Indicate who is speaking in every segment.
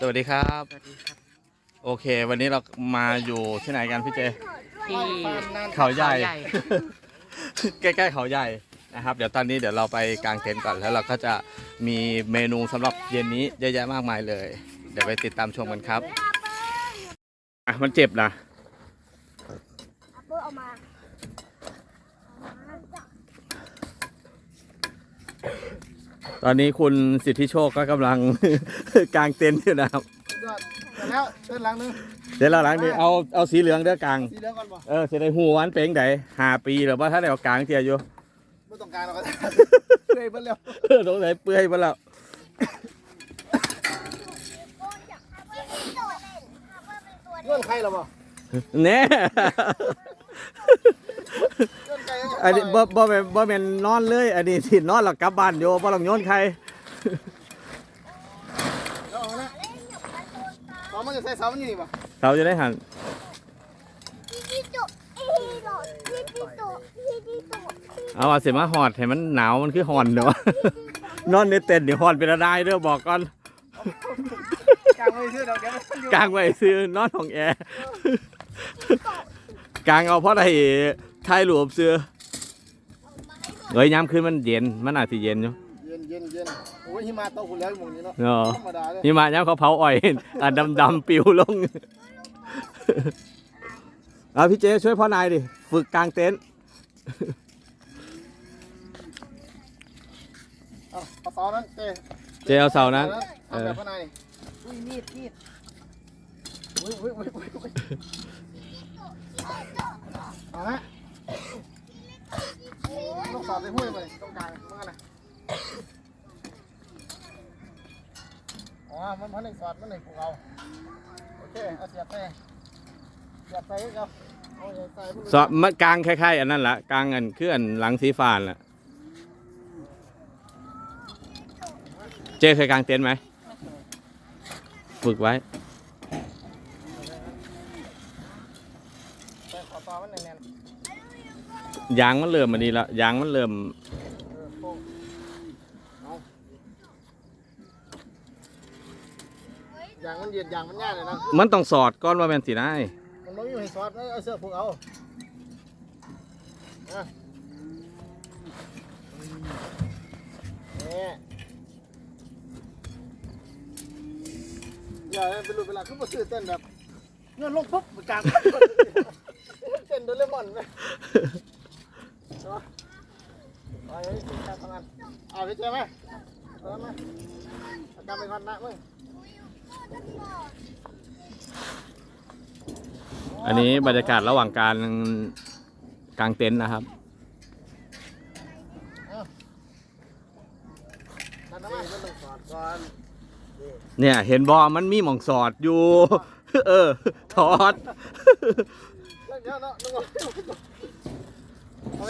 Speaker 1: สวัสดีครับ
Speaker 2: สวัสดีครับ
Speaker 1: โอเค วันนี้เรามาอยู่ที่ไหนกันพี่เจ
Speaker 2: ที่
Speaker 1: เขาใหญ่
Speaker 2: เขาใหญ่
Speaker 1: ใกล้ๆเขาใหญ่นะครับ เดี๋ยวตอนนี้เดี๋ยวเราไปกางเต็นท์ก่อนแล้วเราก็จะมีเมนูสำหรับเย็นนี้เยอะแยะมากมายเลย เดี๋ยวไปติดตามชมกันครับอะมันเจ็บนะ
Speaker 3: อัปเปอร์เอามา
Speaker 1: ตอนนี้คุณสิทธิโชคก็กำลัง กางเต็นท์อยู่นะครับ
Speaker 4: ยอดเสร็จแล้วเส้นหลังนึง
Speaker 1: เดี๋ยวเราหลังนี้เอาเอาสีเหลืองเด้อกลาง
Speaker 4: สีเหลืองก่อนบ่
Speaker 1: เออเสร็จหูวันเป็นไดห้าปีหรือว่าถ้าได้เอากลางเทียอยู่
Speaker 4: ไม่ต้องการหรอกก็ได้เคยเพิ่นแล้ว
Speaker 1: เออสงสัยเปื่อยไปแล้ว
Speaker 4: เงื่อนใครหรอบ่
Speaker 1: แน่
Speaker 4: เงื่ อนใคร
Speaker 1: อันนี้บ่บ่แม่นบ่แม่นนอนเลย อันนี้สินอนหลับกลับบ้านโยบ่ต้องโยนใคร
Speaker 4: เอาละสองมันจะใส่เสามันอยู่นี่บ่
Speaker 1: เราจะได้หัน
Speaker 3: พี่จุพี่โดดพี่พี่โดดพี่พี่โดด
Speaker 1: เอาว่าสิมาหอดให้มันหนาวมันคือหอนเด้อนอนในเต็นท์นี่หอนเป็นอะไรเด้อบอกก่อน
Speaker 4: กลางไว้ซื้อเดี๋ยวเดี๋ยวมันอยู่
Speaker 1: กลางไว้ซื้อนอนของแอร์กลางเอาเพราะอะไร ถ่ายรูปซื้อเฮ้ยย้ำขึ้นมันเย็น มันอาจจะเย็นอยู่
Speaker 4: เย็นเย็นเย็นโอ้ยหิมะตกคุณแล้วหมองนี้เนาะ
Speaker 1: เนาะ
Speaker 4: ธรรมดาเลย
Speaker 1: นี่มาย้ำเขาเผาอ้อย อะดำๆปิวลงเอาพี่เจช่วยพ่อนายดิ ฝึกกลางเต็นท์
Speaker 4: เอาเอาเสานั้นเต้
Speaker 1: เจเอาเสานั้น
Speaker 4: เอาแบบข้างในอุ้ยมีดมีดอุ้ยอุ้ยอุ้ยอุ้ยอุ้ยเอาละ ต้องสอดไปห้วยไปต้องกลางมันกันะอ๋อ มันพันในสอดมันในภูเขาโอเคเอาเสียบไปเสียบไปให้เขาเอาใหญ่ใส่มัน
Speaker 1: สอบมากลางคล้ายๆอันนั้นละกลางอันคืออันหลังสีฟ้าน่ะ เจ๊เคยกางเต็นท์ไหม ฝึกไว้
Speaker 4: ใส่ขอต่อมันแน่น
Speaker 1: ยางมันเริ่มมาดีละยางมันเริ่ม
Speaker 4: ๆเออโป้งเอาอย่างมันเย็นอย่างมันง่ายเลยนะ
Speaker 1: มันต้องสอดก้อนว่าแมนสีได้
Speaker 4: มันไม่มีให้ซอสนะเอาเสื้อผูกเอาอะนี่อย่าให้เป็นรูปเป็นหลักคือมาซื้อเต้นแบบเงินลงปุ๊บมันกลางเต้นโดเรมอนไหม เอาไปเฮ้ยการทำงานเอาไปเจอไหมเออมาจำไปก่อนนะมึง
Speaker 1: อันนี้บรรยากาศระหว่างการกางเต็นท์นะครับ
Speaker 4: นั่นนะมันต้องสอดก่อน
Speaker 1: เนี่ย เห็นบอมันมีหม่องสอดอยู่ เออ ถอด
Speaker 4: แล้วเดียวเนาะนึกว่า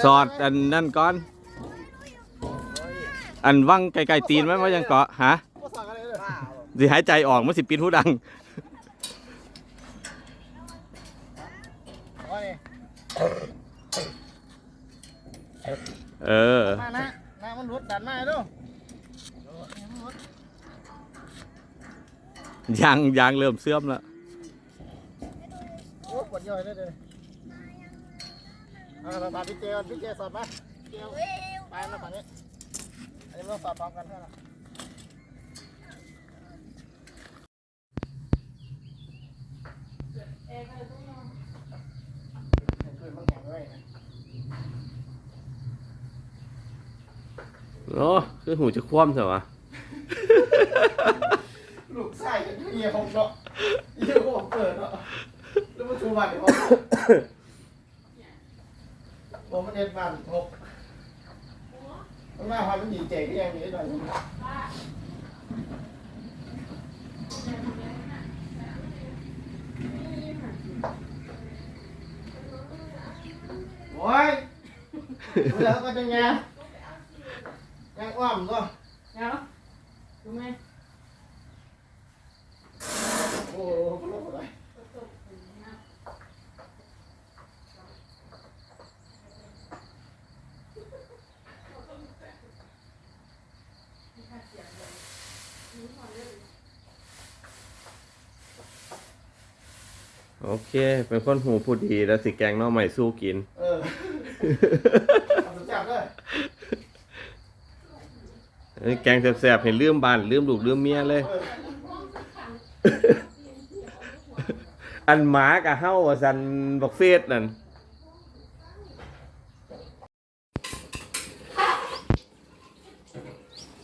Speaker 1: สอดอันนั่นก่อน อันว่างไกลๆตีนไหมว่ายังเกาะฮะ
Speaker 4: ก็สั่งอะไรเลย
Speaker 1: สิหายใจออกมันสิปิดหูดัง
Speaker 4: ว่านี่
Speaker 1: เออ
Speaker 4: มานะน้ำมันรุดดันมาดู
Speaker 1: ยางยางเริ่มเสื่อมแล้ว
Speaker 4: โอ้ปวดย่อยเลยเลย เอาตามพี่เจก่อนพี่เจสอบมาเจลไปแล้วฝั่งนี้อันนี้เราสอบพร้อมกันใช่ไหมช่วยมันแข็งด้วยนะ
Speaker 1: โอ้คือหูจะคว่ำใช่ปะ
Speaker 4: ลูกไส้เหี้ยผมเนาะเหี้ยผมเปิดเนาะแล้วมันชูบัตรผม ผมมันเด็ดบัตรหกมันมาความมันดีเจ๋งก็ยังมีหน่อยโอ้ยเดี๋ยวก็จะแง่แง่อ้อมก็
Speaker 2: เอาดูไหม
Speaker 4: โอ้โห โลกอะไร
Speaker 5: โอเค เป็นคนหูผู้ดีแล้วสิแกงหน้อใหม่สู้กิน
Speaker 4: เออเอาสุดจับเลย
Speaker 5: เอ้ยแกงแซ่บๆเห็นลืมบ้านลืมลูกลืมเมียเลย อันหมากับเฮ้าว่าสันบักเฟสนั่น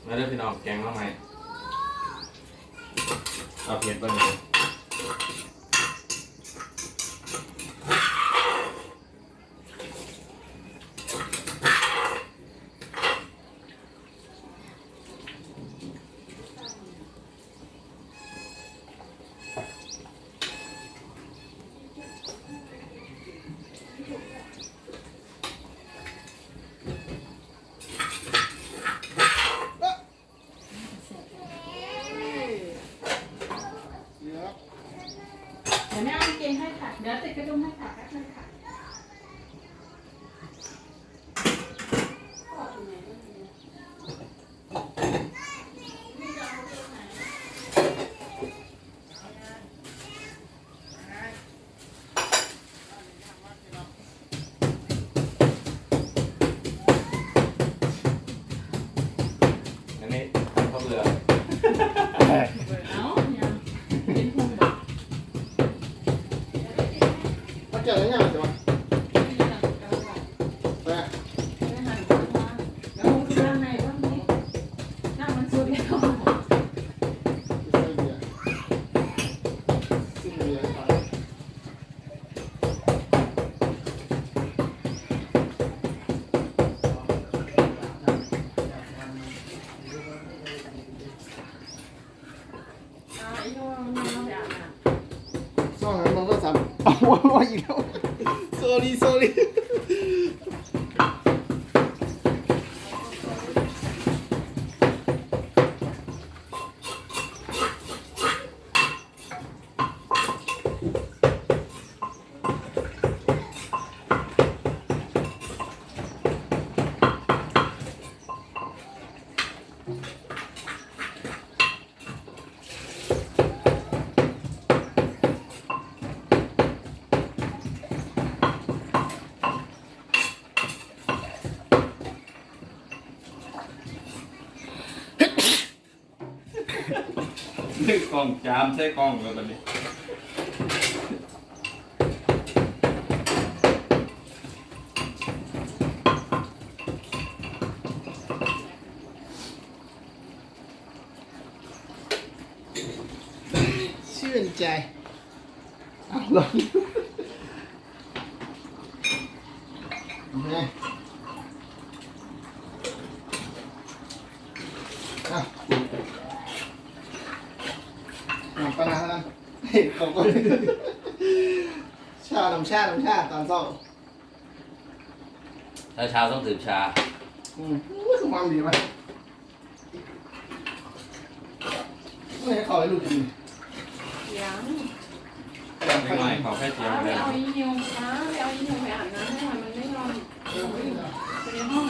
Speaker 1: มาเด้อพี่น้องแกงหน้องใหม่เอาเผ็ดบ้างเลย
Speaker 2: เดี๋ยวแม่เอากางเกงให้ค่ะ เดี๋ยวติดกระดุมให้ค่ะแป๊บนึงค่ะ
Speaker 1: อันนี้ข้าวเรือ
Speaker 2: เอ้ายังเป็นพุงแบบ
Speaker 4: มาเจอแล้วยังใช่ไหม
Speaker 2: ไม่ได้ตัดกระดุมแบบ
Speaker 4: แม่
Speaker 2: ไม่ได้หั่นกระดุมมาแล้วพุงคือด้านในบ้างนี้หน้ามันสุดแล้ว
Speaker 4: ใส่เบียร์ซิมเบียร์ไป
Speaker 2: อ่าไอ้โน่นมันเอาไปอาบน้ำ
Speaker 4: ซ่องนั้นมันก็ซ้ำ เอาว่าว่าอีกแล้ว sorry sorry
Speaker 1: นี่กล่องจามใช่กล่องเลยแบบนี้
Speaker 4: ชื่นใจ เอาลองไงอะอะปัญหาแล้วเฮ้ยขอบคุณชาน้ำชาน้ำชาตอนเช้า
Speaker 1: ถ้าเช้าต้องดื่มชา
Speaker 4: อืมอู้คือความดีไหมไม่ให้เขาให้ลูกกิน
Speaker 2: ยัง
Speaker 1: ไม่น้อยขอแค่เจียว
Speaker 2: เอาไป
Speaker 1: เลย
Speaker 2: เอาอีนิวนะไปเอาอีนิวไปอาบน้ำให้มันมันไม่นอนไปในห้อง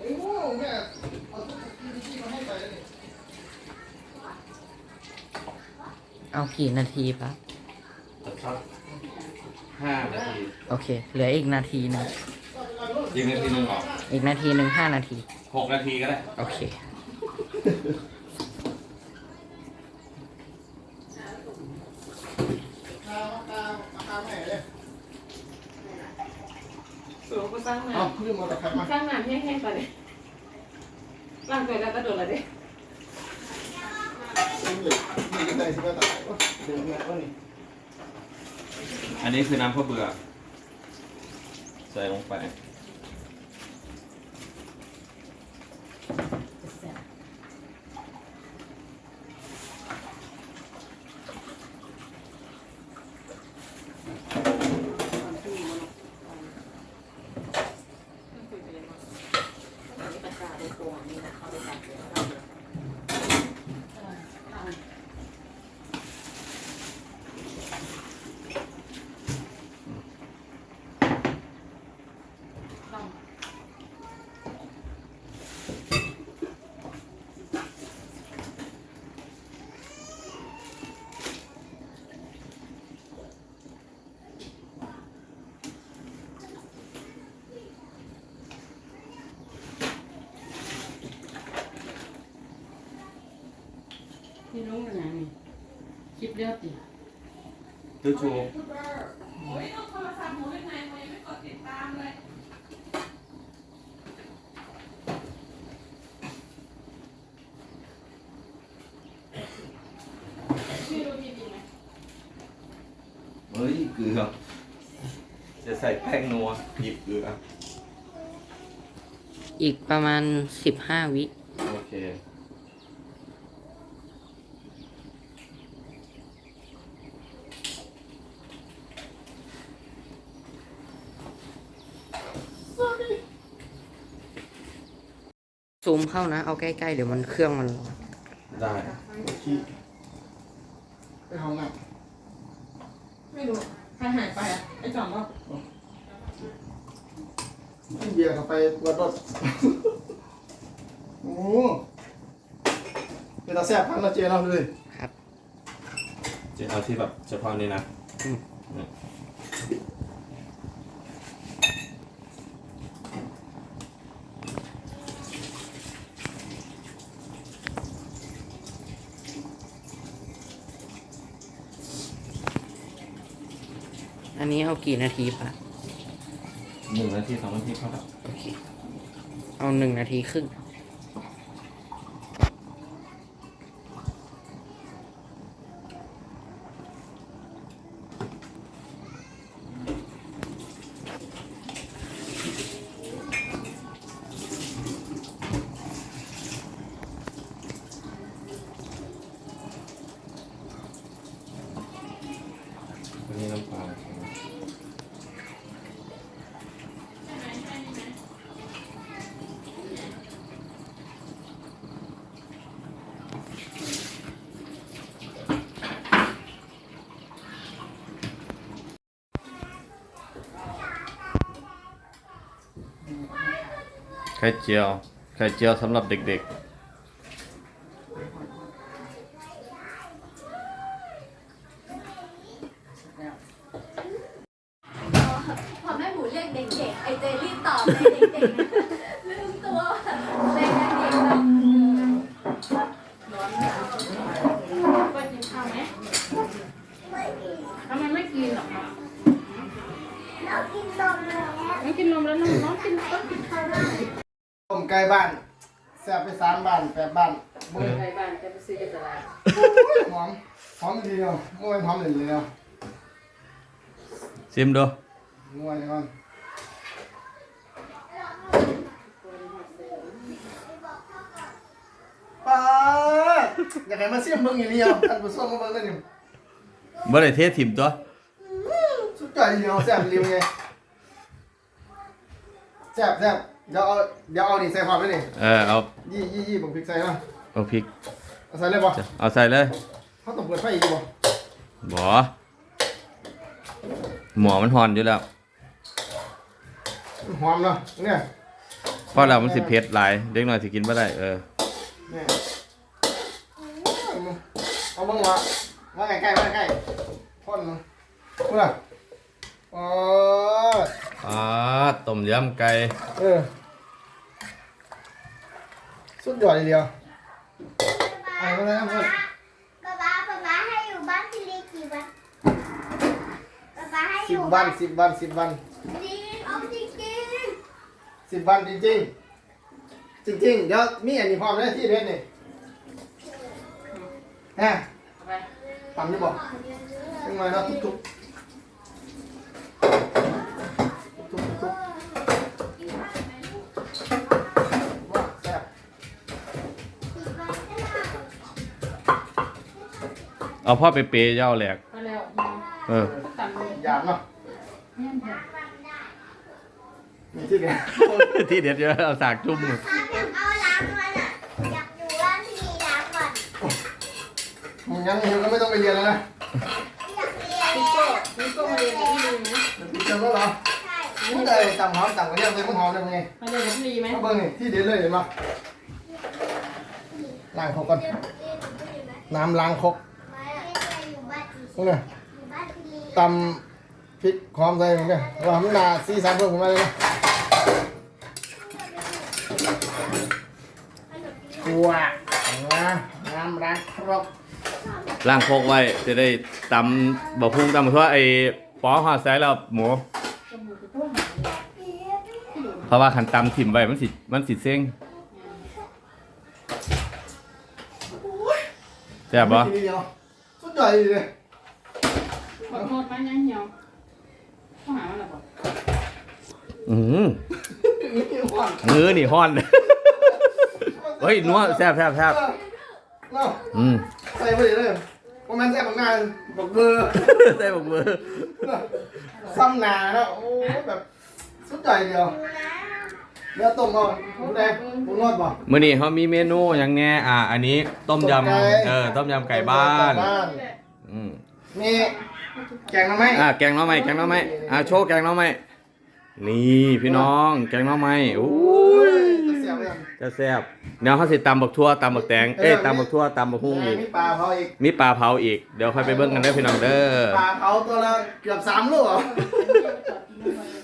Speaker 4: โอ้โหแม่เอาตุ๊กตาที่มาให้ไปแล้วนี่
Speaker 6: เอากี่นาทีปะ
Speaker 1: สักห้านาที
Speaker 6: โอเค เหลืออีกนาทีหนึง
Speaker 1: ยิงนาทีหนึงหรอ
Speaker 6: อีกนาทีหนึ่งห้านาที
Speaker 1: หกนาทีก็ได้
Speaker 6: โอเค
Speaker 4: ตาตาตาแม่เลย
Speaker 2: สูงก็สร้างหนา
Speaker 4: เอาขึ้นมาตะไคร้มา
Speaker 2: สร้างหนาแห้งๆไปเลยร่างกายแล้วก็โดดเลยดิ
Speaker 4: เป็นเหล็กมีกระต่ายสิกระต่ายโอ้ยเดี๋ยวแม่ว่านี่
Speaker 1: อันนี้ คือน้ำข้าวเบื่อ ใส่ลงไป
Speaker 2: ที่ลงกันยังนี่คลิปเดียวติ
Speaker 1: ตู้ชู
Speaker 2: โอ้ยเอาโทรศัพท์หนูเล่นไงหนูยังไม่กดติดตามเลยพี่ดูทีวีไหม
Speaker 1: เฮ้ยเกลือ จะใส่แป้งนัวหยิบเกลือ
Speaker 6: อีกประมาณสิบห้าวิ
Speaker 1: โอเค
Speaker 6: ซูมเข้านะ เอาใกล้ๆ เดี๋ยวมันเครื่องมันร้อน
Speaker 1: ได้
Speaker 4: ขี้ไปห้องน้
Speaker 2: ไม่รู้ใครหายไปอะไอ้จอมป่ะำ
Speaker 4: กินเบียร์เข้าไปปวดรถโอ้เป็นตาแซ่บพันละเจเราเลย
Speaker 6: ครับ
Speaker 1: จะเอาที่แบบเฉพาะนี้นะ
Speaker 6: อืม
Speaker 1: เนี่
Speaker 6: อันนี้เอากี่นาทีปะ
Speaker 1: หนึ่งนาทีสองนาทีครับ
Speaker 6: โอเค เอาหนึ่งนาทีครึ่ง
Speaker 1: ไข่เจียว ไข่เจียวสำหรับเด็ก
Speaker 5: พอแม่หมูเรียกเด็กๆ ไอเจรีบตอบเลยเด็กๆ ลืมตัวเด็กๆแบบ
Speaker 2: ร้อนไหมไปกินข้าวไหมทำไมไม่กินหรอครับ
Speaker 5: เรากินนมแล้ว
Speaker 2: ไม่กินนมแล้วน้องน้องกินต้องกินข้าวได้
Speaker 4: ต้ม ไก่บ้านแซ่บไปสามบ้านแปดบ้านมือ
Speaker 2: ไปบ้านจะไปซื้อกับตลาด
Speaker 4: หอมหอมดีเดียวมวยหอมเลยเลยเนาะ
Speaker 1: ๆซิมดู
Speaker 4: มวยก่อนป้าดอยากให้มาเสียมเบิ่งอย่างนี้เอาท่านผู้ชมมาเบิ่งกันนี่
Speaker 1: เมื่อไรเทสถิ่มตัว
Speaker 4: สุดยอดจริงๆเอาแซ่บรีวิวไงแซ่บแซ่บ เดี๋ยวเอาเดี๋ยวเอานี่ใส่ความไว้นี่
Speaker 1: เออเอา
Speaker 4: ยี่ยี่ยี่ผมพริกใส่เนาะ
Speaker 1: เอาพริก
Speaker 4: เอาใส่เลยบ่
Speaker 1: เอาใส่เลย
Speaker 4: เขาต้องเปิดไฟอีกบ่
Speaker 1: บอหมอมันหอนอยู่แล้ว
Speaker 4: หอมเนาะเนี่ย
Speaker 1: เพราะเรามันสิเผ็ดหลายเด็กหน่อยสิกินไม่ได้เออ
Speaker 4: เนี่ยเอาเบิ่งว่าว่าใกล้ๆว่าใกล้ๆพ่นเนาะเพื่ออ๋อ
Speaker 1: อ่าต้มยำไก่
Speaker 4: เออ สุดยอดเลยเดียวไอ้ก็ได้ครับเพื่อน
Speaker 5: ป๊าป๊าป๊าป๊าให้อยู่บ้านพี่เล็กกี่วันป๊าป๊าให้อ
Speaker 4: สิบ
Speaker 5: ยู่
Speaker 4: วันสิบวันสิบวัน
Speaker 5: จริงเอาจริงจริง
Speaker 4: สิบวันจริงๆ จริงๆ เดี๋ยวมีอันนี้พร้อมเลยที่เพชรนี่ฮะ
Speaker 2: เอาไป
Speaker 4: ตำนี่บอกยังไงเนาะทุกๆ
Speaker 1: เอาพ่อไปเปย์เย้าแหลก
Speaker 2: ก็แล้ว
Speaker 1: เออ
Speaker 2: ตัดเลย
Speaker 4: หยาบเนาะ
Speaker 2: เนี่ยเดี๋ยว
Speaker 4: มีที่เนี่ย
Speaker 1: ที่เด็ดเยอะเอาสากจุ่ม
Speaker 5: ครับอยากเอาล้างมันอะ อยากอยู่บ้านพี่ล้างก่อน
Speaker 4: มึงงั้นมึงก็ไม่ต้องไปเรียนแล้วนะ
Speaker 5: อยากเรียน
Speaker 2: พี่โก้พี่โก้มาเรียนกับพี่ลีไหม
Speaker 4: เดี๋ยวพี่จำแล้วเหรอ
Speaker 5: ใช่
Speaker 4: มึงได้ตำหอมตำกระเทียมใส่มึงหอมได้ไง
Speaker 2: มาเรียนกับพี่ลีไหม
Speaker 4: มาเบิ่งนี่ที่เด็ดเลยเห็นปะล้างครกก่อน
Speaker 5: เรียนเรียนกับพี่ลีไหม
Speaker 4: น้ำล้างครก
Speaker 5: ไม่อะอยู่ บ้านพี่
Speaker 4: พวกเนี่ย
Speaker 5: อยู่บ้านพี่ลี
Speaker 4: ตำพริกหอมใส่เหมือนกันว่ามันนาสีสันเพิ่มขึ้นมาเลยนะว้านะน้ำล้างครก
Speaker 1: ล่างโคกไว้จะได้ตำบอกพุ่งตำเพราะว่าไอ้ป้อหอดใส่แล้วหมู
Speaker 2: จมูกจะทั่วหาเลย
Speaker 1: เพราะว่าขันตำถิ่มไว้มันสิมันสิเซ้งแซ่บปะ
Speaker 4: ทีเดียวสุดยอดเลย
Speaker 2: บอกโนดมายังเหี่ยวต้องหามันหรอบอก
Speaker 1: อือ
Speaker 4: นี่หวาน
Speaker 1: เนื้อนี่ห้อน เฮ้ยนัวแซ่บแซ่บแซ่บ
Speaker 4: เนาะ
Speaker 1: อืม
Speaker 4: ใส่ไปเลยโมเมนต์แซ่บงานบอกเบอร์
Speaker 1: ใส่บกมือ
Speaker 4: ซ้ำหนาแล้วโอ้แบบสุดยอดเดียวเดี๋ยวต้มก่อนหมูแดงหมูนวดบ่
Speaker 1: มื้อนี้เขามีเมนูอย่างแน่อ่า อันนี้ต้มย
Speaker 4: ต้มไก่ำ
Speaker 1: เออต้มยำไก่บ้าน
Speaker 4: ไก่บ้าน
Speaker 1: อืม
Speaker 4: มี แกงน้ำไหม
Speaker 1: อ่าแกงหน้อไม้แกงหน้อไม้อ่าโชว์แกงหน้อไม้นี่พี่น้องแกงหน้อไม้โอ้ย
Speaker 4: เสียบเลย
Speaker 1: จะแซ่บเดี๋ยวเขาสิตำบักทั่วตำบักแตงเอ้ยตำบักทั่วตำบักฮุ้งอีก
Speaker 4: มีปลาเผาอีก
Speaker 1: มีปลาเผาอีกเดี๋ยวค่อยไปเบิ่งกันเด้อพี่น้องเด้อ
Speaker 4: ปลาเผาตัวละเกือบสามโลเหรอ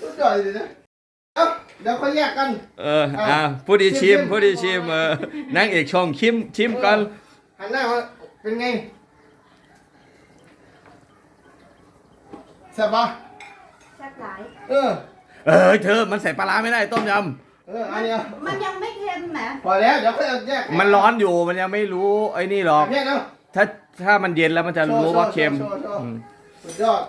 Speaker 4: สุดยอดเลยนะเอ้าเดี๋ยวค่อยแยกกัน
Speaker 1: เอออ่าผู้ดีชิมผู้ดีชิมเออนางเอกช่องชิมชิมก่อน
Speaker 4: หันหน้ามาเป็นไง แซ่บปะ
Speaker 3: แซ่บหลาย
Speaker 4: เออ
Speaker 1: เออเธอมันใส่ปลาร้าไม่ได้ต้มย
Speaker 4: เอออันเนี้ย
Speaker 3: มันยังไม่เค็มแหม
Speaker 4: พอแล้วเดี๋ยวค่อยเอาแยกำ
Speaker 1: มันร้อนอยู่มันยังไม่รู้ไอ้นี่หรอก
Speaker 4: แยกเนาะ
Speaker 1: ถ้าถ้ามันเย็นแล้วมันจะรู้ว่าเค็ม
Speaker 4: โชว์โชว์โชว์
Speaker 1: อืม
Speaker 4: สุดยอด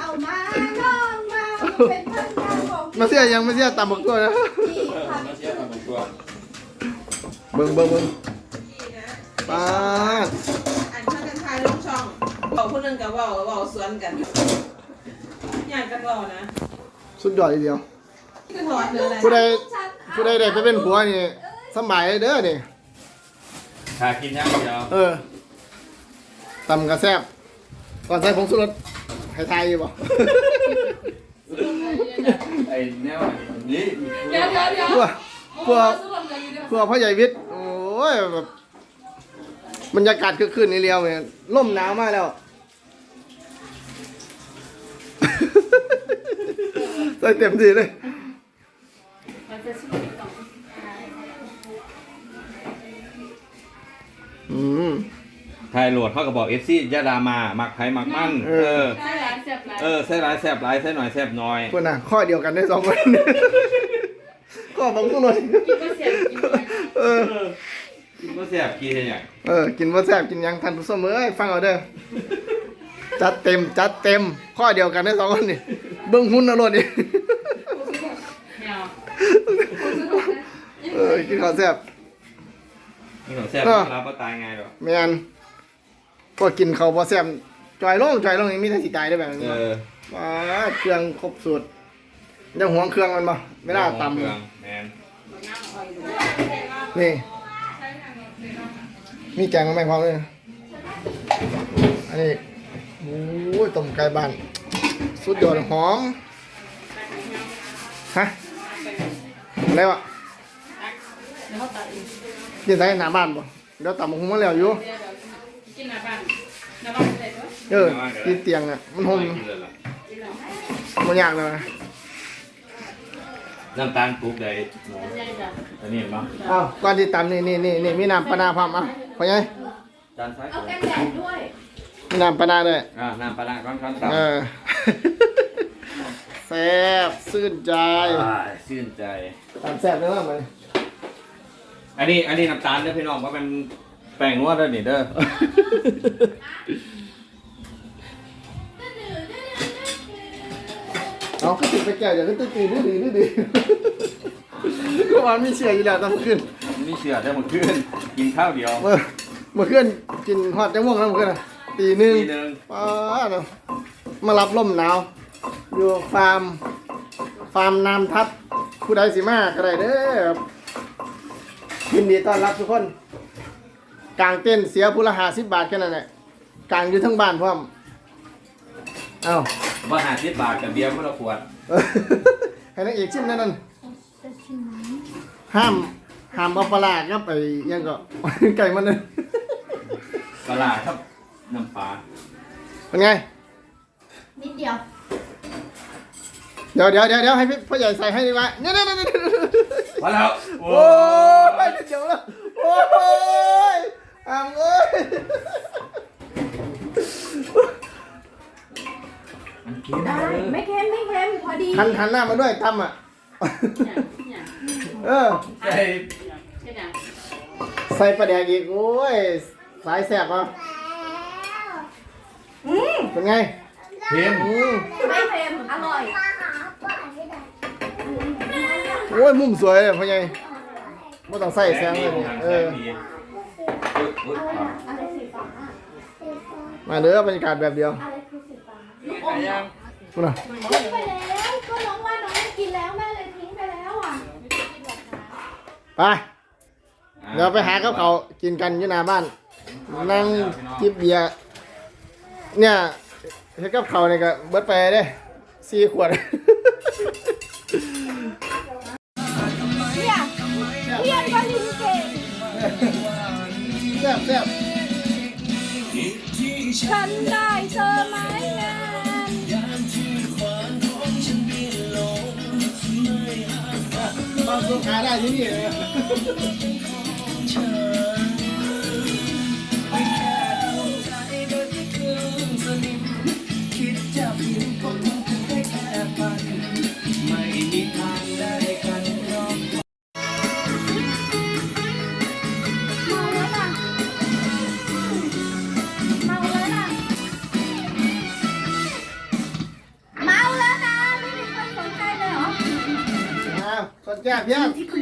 Speaker 3: เอามาน้องมาเป็นทางการของ
Speaker 4: มาเสียยังไม่เสียตามบอกตัวนะ
Speaker 3: พี่ค่ะ
Speaker 4: เบิ่งเบิ่งเบิ่ง ป้าด
Speaker 7: อันถ้ากันทายลงช่องบอกคนหนึงกับเว่าเว่าสวนกันอยากกันเว่านะ
Speaker 4: สุดยอดทีเดียว
Speaker 7: คือถอดเลยอะไร
Speaker 4: ผู้ใดผู้ใดได้ไปเป็นผัวนี่สำบายเด้อนี่
Speaker 1: ถ้ากินอย่างเดียว
Speaker 4: เออตำกระแซบก่อนใส่ผงชูรสให้ทายอยู่บ่
Speaker 1: ไอ้แนวนี้
Speaker 2: เดี๋ยวเดี๋ยวเดี๋ยว
Speaker 4: เพื่อเพื่อ
Speaker 2: สุดลมกันอยู่เดี๋ยว
Speaker 4: เพื่อพ่อใหญ่วิทย์โอ้ยแบบ บรรยากาศคือคืนนี่เรียวเนี่ยล่มหนาวมากแล้ว ใส่เต็มที่เลย
Speaker 2: มันจะสุดลม
Speaker 4: อืม
Speaker 1: ไทยโหลดเขาก็บอกเอฟซียาดามามักไผมักมัน
Speaker 4: เอ
Speaker 1: เอ
Speaker 4: อ
Speaker 1: อ
Speaker 2: ใช่หลายแซ่บหลาย
Speaker 1: เออใส่หลายแซ่บหลายใส่หน่อยแซ่บน้อย
Speaker 4: คนน่ะ ข้อเดียวกันได้สองคนก็บังทุนเลย
Speaker 2: กินก็เสียบกินก็
Speaker 4: เออ
Speaker 1: กินบ่แซ่บกินได้หยัง
Speaker 4: เออ กินว่าแซ่บกินหยังทันผู้ชมเอ้ยฟังเอาเด้อ จัดเต็มจัดเต็ม ข้อเดียวกันได้สองคนนี่เบิ้งหุ้นเอารมณ์นี่
Speaker 2: แมว
Speaker 4: เออกินข้าวแซ่บ
Speaker 1: นี่ของแซ่บ
Speaker 4: เออ
Speaker 1: รับบ่ตายง่ายหรอก
Speaker 4: แม่นพวกกินข้าวบ่แซ่บจอยลงจอยลงนี่มีแต่สิตายได้แบบ
Speaker 1: เอ
Speaker 4: นี้
Speaker 1: อ
Speaker 4: ว้าเครื่องครบสูตรยังหวงเครื่องมันบ่ไม่ได้ตำ
Speaker 1: เครื่องแมน
Speaker 4: นี่ มีแกงมาไหมพร้อมเลยนะอันนี้โอ้ยต้มไก่บ้าน สุดยอดหอม ฮะอะไรวะ
Speaker 2: เดี๋ยวเขาตัดอีก
Speaker 4: กินใส่หน้าบ้านบ่เดี๋ยวตำบักหุ่งมาแล้วอยู่
Speaker 2: เดี๋ยวเดี๋ยวกินหน้าบ้านหน้าบ้านได้ด้วย
Speaker 4: เออที่เตียงอะ มันหอม
Speaker 1: กินเลยล่ะ
Speaker 4: มันยากเลยนะ
Speaker 1: น้ำตาลปลูกได้หมอ
Speaker 2: ใหญ่จ้ะ
Speaker 1: อันนี้เห็นปะ
Speaker 4: อ้าวก่อนที่ตำนี่นี่นี่นี่มีน้ำปลานาพร้อมอะ พอยัง
Speaker 1: จานซ้าย
Speaker 3: เอากันแดดด้วย
Speaker 4: มีน้ำปลานาด้วย
Speaker 1: อ่าน้ำปลาร้าก้อนก้อน
Speaker 4: เอ
Speaker 1: ตำ
Speaker 4: อแซ่บซื่นใจ
Speaker 1: อ่าชื่นใจ
Speaker 4: ตำแซ่บเลยว่ามัน
Speaker 1: อันนี้อันนี้น้ำตาลเด้อพี่น้องเพราะมันแป้งนวดเด้อนี่เด้อ
Speaker 4: เอาก็ติดไปแก่อย่าก็ตื่นตื่นดื้อดื้อดื้อดื้อก็วันมีเชื่ออยู่แล้วตอนขึ้น
Speaker 1: นี่เชื่อได้หมดขึ้นกินข้าวเดียว
Speaker 4: เมื่อเมื่อคืนกินฮอดจังม่วงแล้วเมื่อคืนน่ะตีหนึ่ง
Speaker 1: ทีหนึง
Speaker 4: ป้าดเนาะมารับลมหนาวอยู่ฟาร์มฟาร์มน้ำทับผู้ใดสิมาก็ได้เด้อครับยินดีต้อนรับทุกคนกลางเต้นท์เสียผู้ละห้าสิบบาทแค่นั้นแหละกลางอยู่ทั้งบ้านพร้อมเอ้า
Speaker 1: ว่าหาสิบบาทกับเบียร์คนละขวด
Speaker 4: เออให้นางเอกชิมนั่นนั่นห้าม ห้ามเอาปลาร้าครับไอ้ยังก็ ไก่มันเลย
Speaker 1: ปลาร้าครับน้ำปลา
Speaker 4: เป็นไง
Speaker 3: นิดเดียว
Speaker 4: เดี๋ยวเดี๋ยวเดี๋ยวเดี๋ยวให้พี่พ่อใหญ่ใส่ให้ดีกว่าเนี่ยเนี่ยเนี่ยเนี่ย
Speaker 5: มาแล้ว
Speaker 4: โอ้ยเดี๋ยวแล้วโอ้ยอ่างเอ้ย
Speaker 3: ได้ ไม่เค็มไม่เค็มพอดี
Speaker 4: หันหันหน้ามาด้วยตั้มอะ เออ
Speaker 5: ใส่
Speaker 4: ใส่ปลาแดกอีกโอ้ย สายแสบอะเป็นไง
Speaker 5: เค็ม
Speaker 4: อืม
Speaker 3: ไม่เค็มอร่อย
Speaker 4: โอ้ย มุมสวยเลยพ่อใหญ่ไม่ต้องใส่แสงเลยเนี่ยเออ
Speaker 3: อะไรสีฟ้า
Speaker 4: มาเด้อบรรยากาศแบบเดียว
Speaker 3: อะไรคือสีฟ้าลูกอมเหรอ
Speaker 4: พูดนะ
Speaker 3: ทิ้งไปแล้วก็น้องว่าน้องไม่กินแล้วแม่เลยทิ้งไปแล้วอะ
Speaker 4: ไปเดี๋ยวไปหาข้าเขากินกันอยู่หน้าบ้าน นั่งจิบเบียร์เนี่ยเฮ็ดกับเขาเนี่ยก็เบิดไปเด้สี่ขวด
Speaker 3: เนี่ยเพียก็ลิ้นเก่ง
Speaker 4: แซ่บแซ่บ
Speaker 3: ฉันได้เธอไหม งาน
Speaker 4: บางขาได้ที่นี่
Speaker 3: แล้วนะไม่มีค